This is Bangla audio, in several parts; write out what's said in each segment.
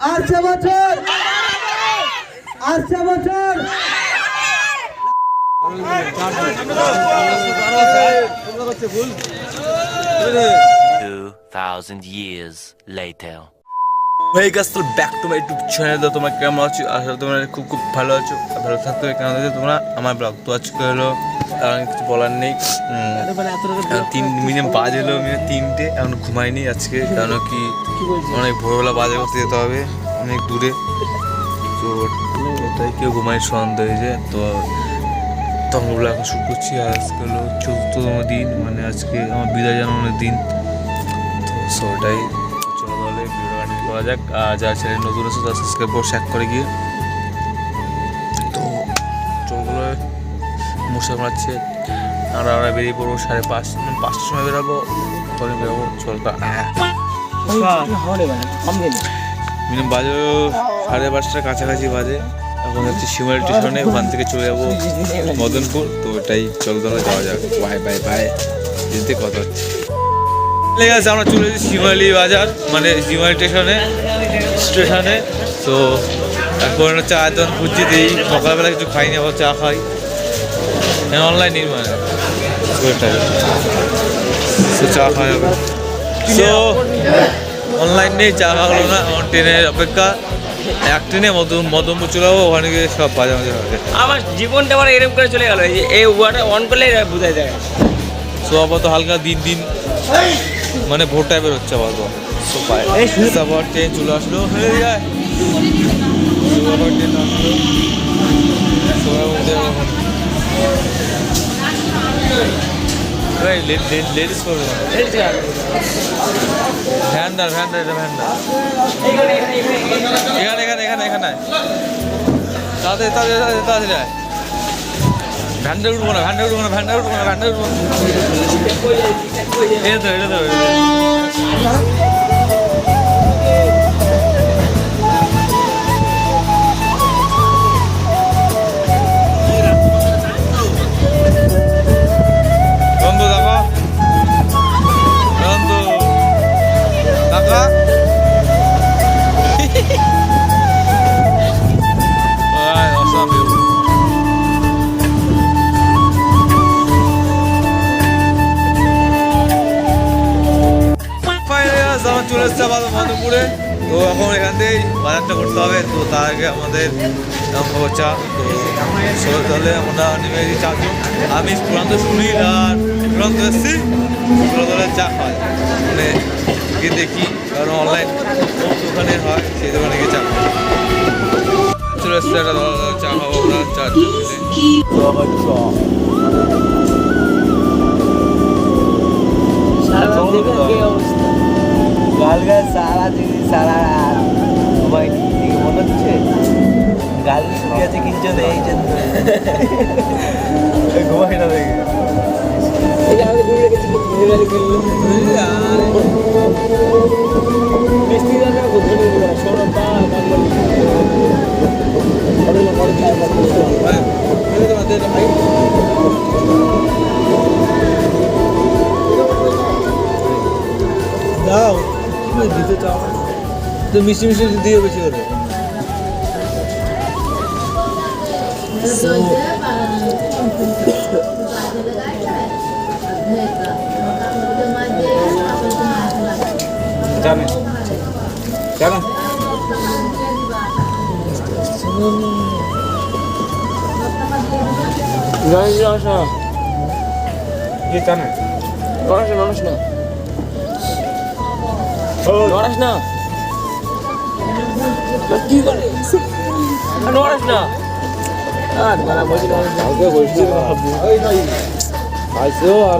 আসছে বছর আসছে বছর Two thousand years later. হয়ে গেছে back to my YouTube channel তোমরা কেমন আছো? আসলে তোমরা খুব খুব ভালো আছো। ভালো থাকতে হবে কেন তোমরা আমার ব্লগ তো আজকে হলো কিছু বলার নেই। তিন মিনিমাম বাজে হলো মিনিমাম তিনটে এখন ঘুমাইনি আজকে কারণ কি অনেক ভোরবেলা বাজার করতে যেতে হবে অনেক দূরে। তো তাই কেউ ঘুমাই সন্ধ্যা হয়েছে তো তখন ওগুলো এখন শুট করছি আর আজকে হলো চতুর্থতম দিন মানে আজকে আমার বিদায় জানানোর দিন। তো সো ওটাই। চলো তাহলে করা যাক যারা চ্যানেল নতুন আছে, তারা সাবস্ক্রাইব করে শেয়ার করে গিয়ে। তো চলগুলো মশা মারছে আর আমরা বেরিয়ে পড়ব সাড়ে পাঁচ পাঁচটার সময় বেরোবো তখন বেরোবো, চল মিনিমাম বাজে সাড়ে পাঁচটার কাছাকাছি বাজে। এখন হচ্ছে শিমারি স্টেশনে ওখান থেকে চলে যাব মদনপুর। তো ওটাই চল তাহলে যাওয়া যাক। বাই বাই বাই যেতে কথা হচ্ছে। ঠিক আছে আমরা চলে এসেছি শিমালি বাজার মানে শিমালি স্টেশনে স্টেশনে। তো এখন হচ্ছে আয়তন খুঁজছি দিই সকালবেলা কিছু খাইনি আবার চা খাই। হ্যাঁ অনলাইন মানে তো চা খাওয়া যাবে। তো অনলাইন নেই চা খাওয়া হলো না আমার ট্রেনের অপেক্ষা। এক ট্রেনে মদন মদনপুর চলে যাব ওখানে গিয়ে সব বাজার মাঝে হবে। আমার জীবনটা আবার এরকম করে চলে গেল এই এই ওয়াটা অন করলে বোঝা যায়। সো আপাতত হালকা দিন দিন মানে ভোর টাইপের হচ্ছে সো পায় ট্রেন চলে আসলো। হয়ে যায়। ট্রেন আসলো। সবার মধ্যে লেডিস করবে ভ্যান্ডার ভ্যান্ডার এটা ভ্যান্ডার এখানে এখানে এখানে এখানে। তাড়াতাড়ি তাড়াতাড়ি তাড়াতাড়ি ভ্যান্ডার উঠবো না ভ্যান্ডার উঠবো না ভ্যান্ডার উঠবো না ভ্যান্ডার উঠবো না এটা তো এটা তো আগে আমাদের চা তো চলো তাহলে আমরা নেমে গেছি চা তো আমি পুরান্ত শুনি আর পুরান্ত এসেছি তাহলে চা খাওয়া মানে গিয়ে দেখি কারণ অনলাইন দোকানে হয় সেই দোকানে গিয়ে চা খাওয়া চলে এসেছি একটা চা খাব আমরা চা গালগা সারা দিন সারা রাত। গাল শুকিয়ে আছে না এই জন্য ঘুমাই না দেখে। দাও কি দিতে চাও তো মিষ্টি মিষ্টি দিয়ে বেশি করে। জানে। জানে? জানে নড়াস না। নড়াস না। নড়াস না কি করে? নড়াস না। আর বলছি কালকে বসছি আইসো আর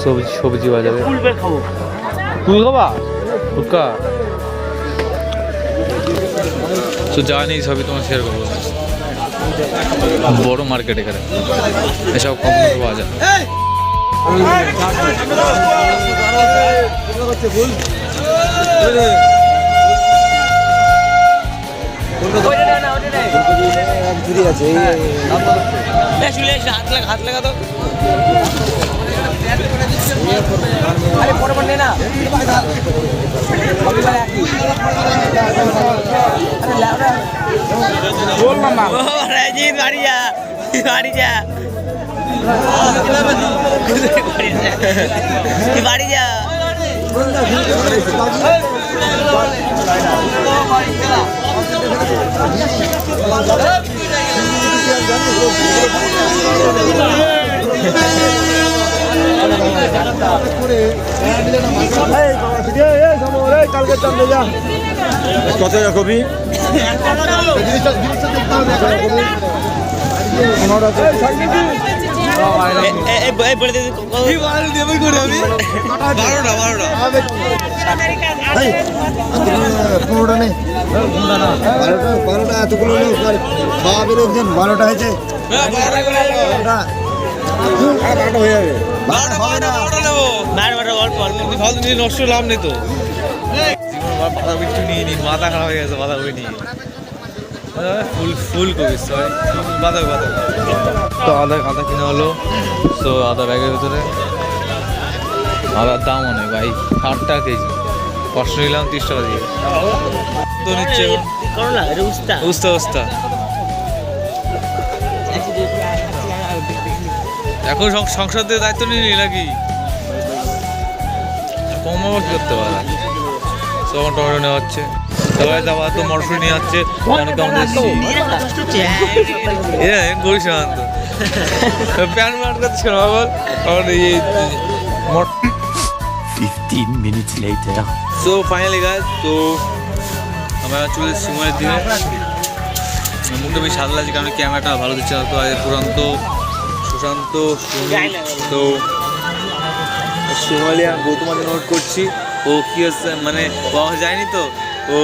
সবজি সবজি বাজারে খাব ফুল খাবা ফুলকা তো জানি সবই তোমার শেয়ার করব বড় মার্কেট এখানে এসব কম পাওয়া যায় হাত লাগা হাত লাগা তো আরে পরে পরে নে না সবই একই। আরে লাউডা বললাম না কত কবি পনেরোটা নেই বারোটা এতগুলো লোক খাওয়াবে বারোটা হয়েছে বারোটা বারোটা হয়ে যাবে বারোটা হবে না মার মার অল্প অল্প ফালতু নিয়ে নষ্ট লাভ নেই তো বিচ্ছু নিয়ে নিন মাথা খারাপ হয়ে গেছে কপি নিয়ে ফুল ফুল কপি সরি বাঁধা বাঁধা তো আদা আদা কিনা হলো তো আদা ব্যাগের ভিতরে আদার দাম অনেক ভাই ষাট টাকা কেজি কষ্ট নিলাম তিরিশ টাকা দিয়ে তো নিচ্ছে উস্তা উস্তা। এখন সং- সংসার দিয়ে দায়িত্ব নিয়ে নাকি? কমাবো কি করতে পারে? তখন টমেটো নেওয়া হচ্ছে। সবাই তো নিয়ে যাচ্ছে অনেক প্যান বল কারণ এই মট 15 minutes সো ফাইনালি গাছ তো আমরা চলে এসেছি সিমনের দিকে। মুখটা বেশ সাদা লাগছে কারণ ক্যামেরাটা ভালো দিচ্ছে না তো আর প্রশান্ত সুশান্ত তো সোমালিয়া গৌতমাকে নোট করছি। ও কি হচ্ছে মানে পাওয়া যায়নি তো? ও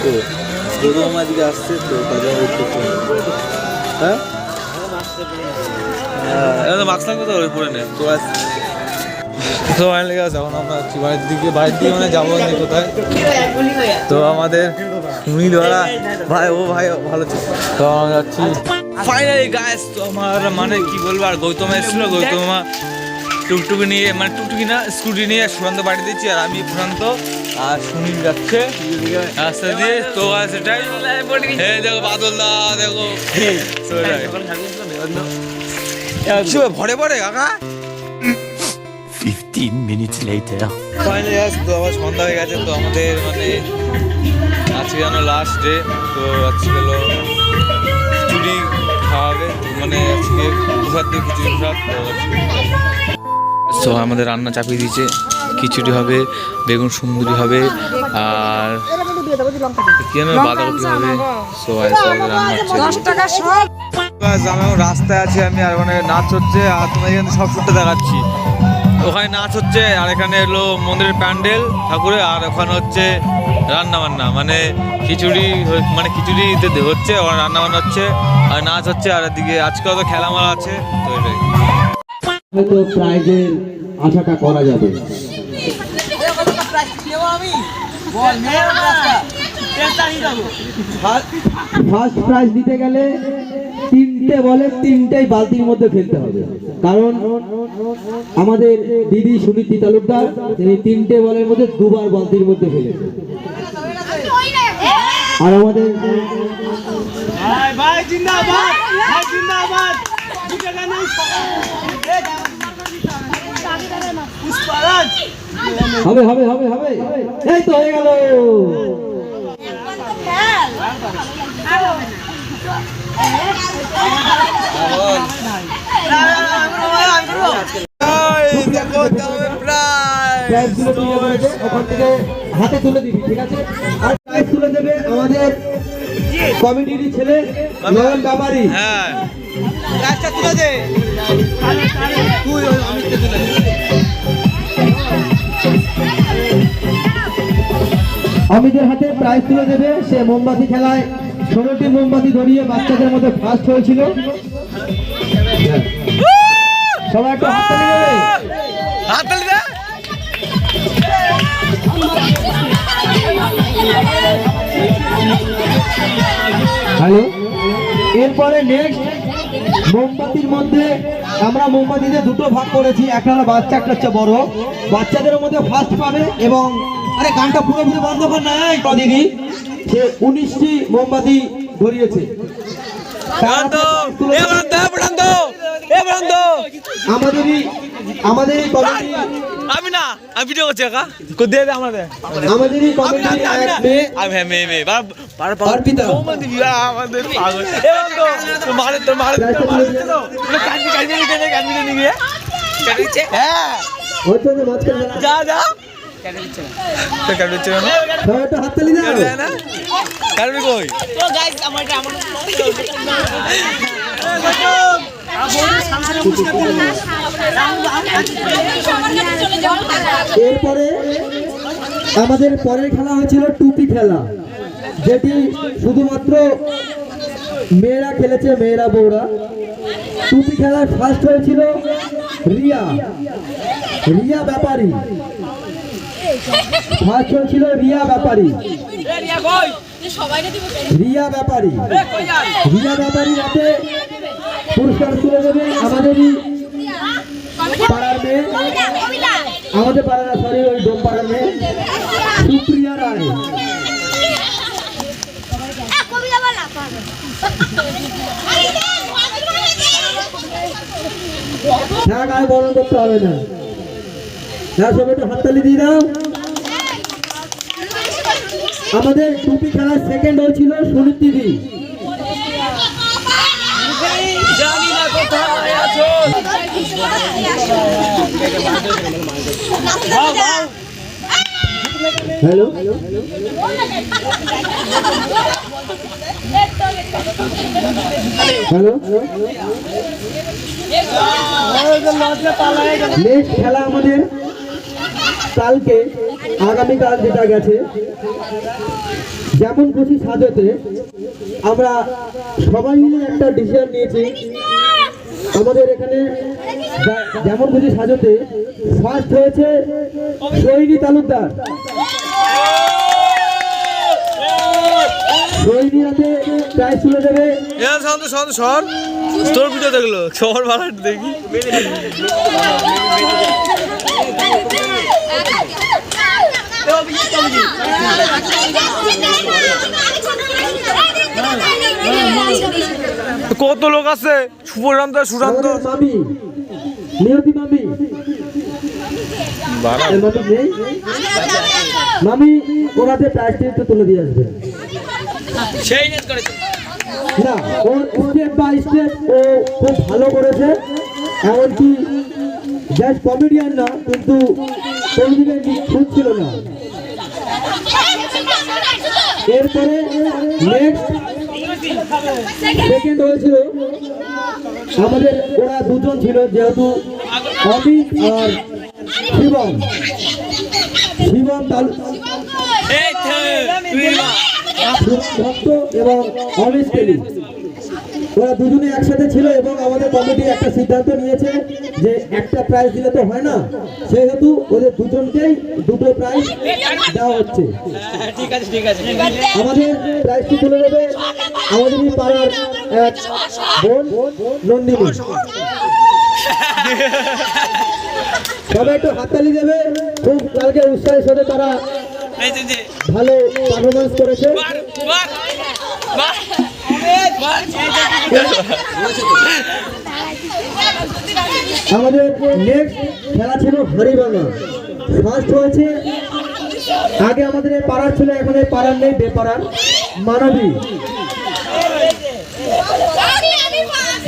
ও গৌতম দিকে আসছে তো তাদের হ্যাঁ? হ্যাঁ মাস্ক লাগবে তো পরে নে গাছ এখন আমরা বাড়ির দিকে বাড়ির দিকে মানে যাব না কোথায়? তো আমাদের সুনীল ভাই ও ভাই ও ভালো তো আমরা যাচ্ছি। ফাইনালি গাছ তো আমার মানে কি বলব? আর গৌতম এসেছিল গৌতমা টুকটুকি নিয়ে মানে টুকটুকি না স্কুটি নিয়ে সুশান্ত বাড়ি দিচ্ছি আর আমি প্রশান্ত আর সুনীল যাচ্ছে। রাস্তা দিয়ে তো সেটাই এই দেখো বাদল দা দেখো। ভরে ভরে কাকা? 15 minutes later. ফাইনালি আজ তো আবার সন্ধ্যা হয়ে গেছে তো আমাদের মানে আজকে যেন লাস্ট ডে তো আজকে হলো খাওয়াবে মানে আজকে প্রসাদ দিয়ে খিচুড়ি প্রসাদ তো আমাদের রান্না চাপিয়ে দিয়েছে। খিচুড়ি হবে বেগুন সুন্দরী হবে আর বাঁধাকপি হবে। সো আমি রাস্তায় আছি আমি আর মানে নাচ হচ্ছে আর তোমার সব শুনতে দেখাচ্ছি ওখানে নাচ হচ্ছে আর এখানে হলো মন্দিরের প্যান্ডেল ঠাকুরে আর ওখানে হচ্ছে রান্না বান্না মানে খিচুড়ি মানে খিচুড়ি হচ্ছে ওখানে রান্না বান্না হচ্ছে আর নাচ হচ্ছে আর এদিকে আজকাল তো খেলামেলা আছে তো এটাই। হয়তো প্রাইজের আশাটা করা যাবে। ফার্স্ট প্রাইজ দিতে গেলে তিনটে বলে তিনটেই বালতির মধ্যে ফেলতে হবে। কারণ আমাদের দিদি সুনীতি তালুকদার তিনি তিনটে বলের মধ্যে দুবার বালতির মধ্যে ফেলেছে। আর আমাদের হবে হবে হবে হবে। এই তো হয়ে গেল। তুলে আর প্রাইজ তুলে দেবে আমাদের ছেলে নয়ন হ্যাঁ অমিতের হাতে প্রাইজ তুলে দেবে সে মোমবাতি খেলায়। ষোলোটি মোমবাতি ধরিয়ে বাচ্চাদের মধ্যে ফার্স্ট হয়েছিল। সবাই একটু হাততালি দেবে। হ্যালো এরপরে নেক্সট মোমবাতির মধ্যে আমরা মোমবাতিতে দুটো ভাগ করেছি। একটা হলো বাচ্চা একটা হচ্ছে বড়। বাচ্চাদের মধ্যে ফার্স্ট পাবে এবং আরে গানটা পুরোপুরি বন্ধ কর নাই দিদি সে উনিশটি মোমবাতি ধরিয়েছে। তার ব্রান্ত তুলে এ দেবে ব্রান্ত ব্রান্ত এ ব্রান্ত আমাদেরই আমাদের এই কমিটি আমি না আমি ভিডিও করছি একা। কো দে দে আমাদের আমাদেরই কমিটি এক মেয়ে আমি হ্যাঁ মেয়ে মেয়ে। বার বার অর্পিতা। কোমল দিবি আমাদের পাগল। এ ব্রান্ত তো মারে তো মারে তো মারে। তো কাটি কাটি নিয়ে গেছে কাটি নিয়ে গিয়ে কাটি দিচ্ছে হ্যাঁ। হয়তো যে মাঝখানে যা যা। এরপরে আমাদের পরের খেলা হয়েছিল টুপি খেলা যেটি শুধুমাত্র মেয়েরা খেলেছে মেয়েরা বউরা। টুপি খেলায় ফার্স্ট হয়েছিল রিয়া। রিয়া ব্যাপারী। ফার্স্ট ছিল রিয়া ব্যাপারী। রিয়া ব্যাপারী। রিয়া ব্যাপারী রাতে পুরস্কার তুলে দেবে আমাদেরই পাড়ার মেয়ে। আমাদের পাড়ার সরি ওই ডোম পাড়ার মেয়ে। সুপ্রিয়া রায়। হ্যাঁ গায়ে বরণ করতে হবে না। হ্যাঁ সবাই একটু হাততালি দিয়ে দাও। আমাদের টুপি খেলার সেকেন্ড হয়েছিল সুনীত দিদি। হ্যালো হ্যালো নেক্সট খেলা আমাদের কালকে আগামীকাল যেটা গেছে যেমন খুশি সাজতে আমরা সবাই মিলে একটা ডিসিশন নিয়েছি আমাদের এখানে যেমন খুশি সাজতে ফার্স্ট হয়েছে সৈনী তালুকদার তুলে দেবে শান্ত শান্ত সর তোর ভিডিও দেখল সবার ভালো দেখি কত লোক আছে? সুপরান্ত সুশান্ত নিয়তি মামি মামি। ওনাতে প্রাইজটি তুলে দিয়ে আসবে। সেই নেট করেছে না ও স্টেপ বাই স্টেপ ও খুব ভালো করেছে। এমনকি জাস্ট কমেডিয়ান না কিন্তু কোনদিকে ছিল না। এরপরে সেকেন্ড হয়েছিল। আমাদের ওরা দুজন ছিল যেহেতু অমিত আর শিবম। শিবম ভক্ত এবং অমিত তেলি। ওরা দুজনে একসাথে ছিল এবং আমাদের কমিটি একটা সিদ্ধান্ত নিয়েছে যে একটা প্রাইজ দিলে তো হয় না। সেহেতু ওদের দুজনকেই দুটো প্রাইজ দেওয়া হচ্ছে। আমাদের প্রাইজটি তুলে দেবে আমাদের পাড়ার এক বোন নন্দিনী। সবাই একটু হাততালি দেবে। খুব কালকে উৎসাহের সাথে তারা ভালো পারফরমেন্স করেছে। আমাদের নেক্সট খেলা ছিল হরিবাঙা ফার্স্ট হয়েছে আগে আমাদের এই পাড়ার ছিল এখন এই পাড়ার নেই বেপাড়ার মানবী।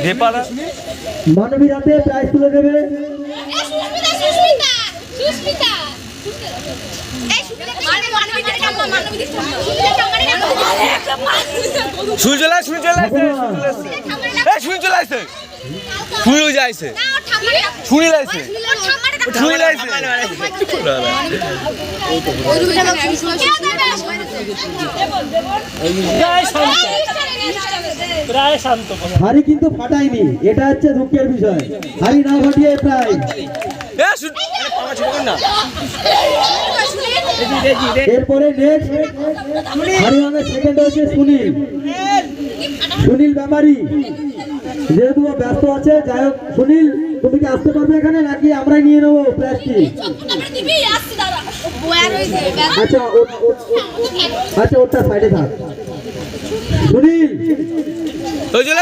নেপাল মানবীর হাতে প্রাইজ তুলে দেবে। শুই চলে শুই চলে আসছে শুই চলে আসছে শুই যাইছে শুনি শান্ত। প্রায় হাড়ি কিন্তু ফাটায়নি। এটা হচ্ছে দুঃখের বিষয়। হাড়ি না ফাটিয়ে প্রায়। এরপরে নেক্সট হরিয়ানার সেকেন্ড হচ্ছে সুনীল। সুনীল ব্যাপারী। যেহেতু ও ব্যস্ত আছে যাই হোক সুনীল তুমি কি আসতে পারবে এখানে নাকি আমরাই নিয়ে নেব প্লাস্টিক আচ্ছা আচ্ছা ওটা সাইডে থাক। সুনীল! ওই চলে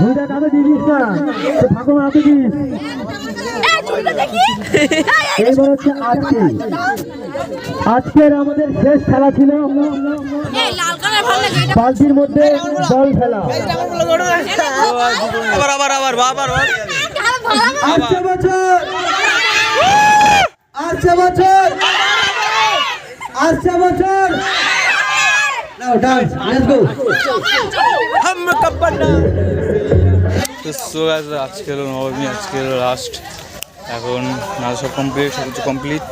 দুইটা না এইবার হচ্ছে আজকে আজকের আমাদের শেষ খেলা ছিল বালতির মধ্যে জল ফেলা আবার আবার আবার আবার আসছে বছর আসছে বছর আসছে বছর আজকে নবমী আজকে লাস্ট এখন নাচ সব কমপ্লিট সব কিছু কমপ্লিট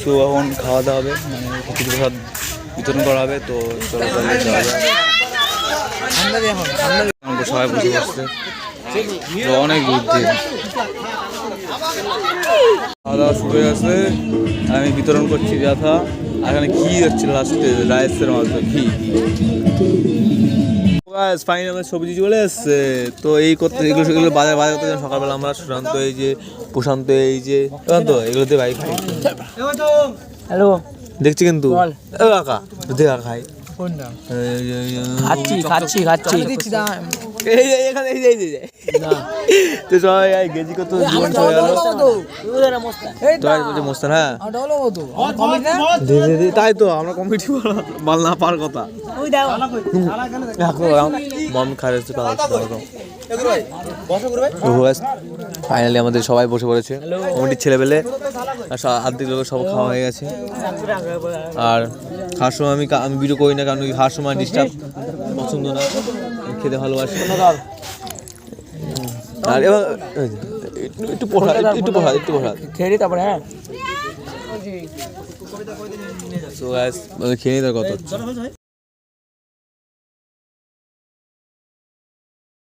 সো এখন খাওয়া দাওয়া হবে মানে কিছু প্রসাদ বিতরণ করা হবে, তো চলো সবাই অনেক দূর খাওয়া দাওয়া শুরু হয়ে আমি বিতরণ করছি ব্যথা এখানে ঘি হচ্ছে লাস্টে রাইসের মতো ঘি। ফাইন সবজি চলে এসছে। তো এই করতে এগুলো সেগুলো বাজার বাজার করতে যাই সকালবেলা আমরা সুশান্ত এই যে প্রশান্ত এই যে সুশান্ত এগুলোতে বাইক খাই। হ্যালো দেখছি কিন্তু। এ কাকা দেখা খাই খাচ্ছি খাচ্ছি খাচ্ছি এই যে এখানে এই যে এই যে, তো সবাই এই গেজি কত জীবন চলে গেল? তো মোস্তান হ্যাঁ দে, দে, দে, তাই তো আমরা কমিটি মাল না পার কথা। মম খারাপ ফাইনালি আমাদের সবাই বসে পড়েছে। কমিটির ছেলেবেলে আর আর্ধেক লোক সব খাওয়া হয়ে গেছে। আর খাওয়ার সময় আমি আমি ভিডিও করি না কারণ ওই খাওয়ার সময় ডিস্টার্ব। পছন্দ না। খেতে ভালোবাসি। আর এবার একটু- পড়া একটু পড়া একটু পড়া। খেয়ে তারপরে হ্যাঁ? সো নিই খেয়ে নিতে কত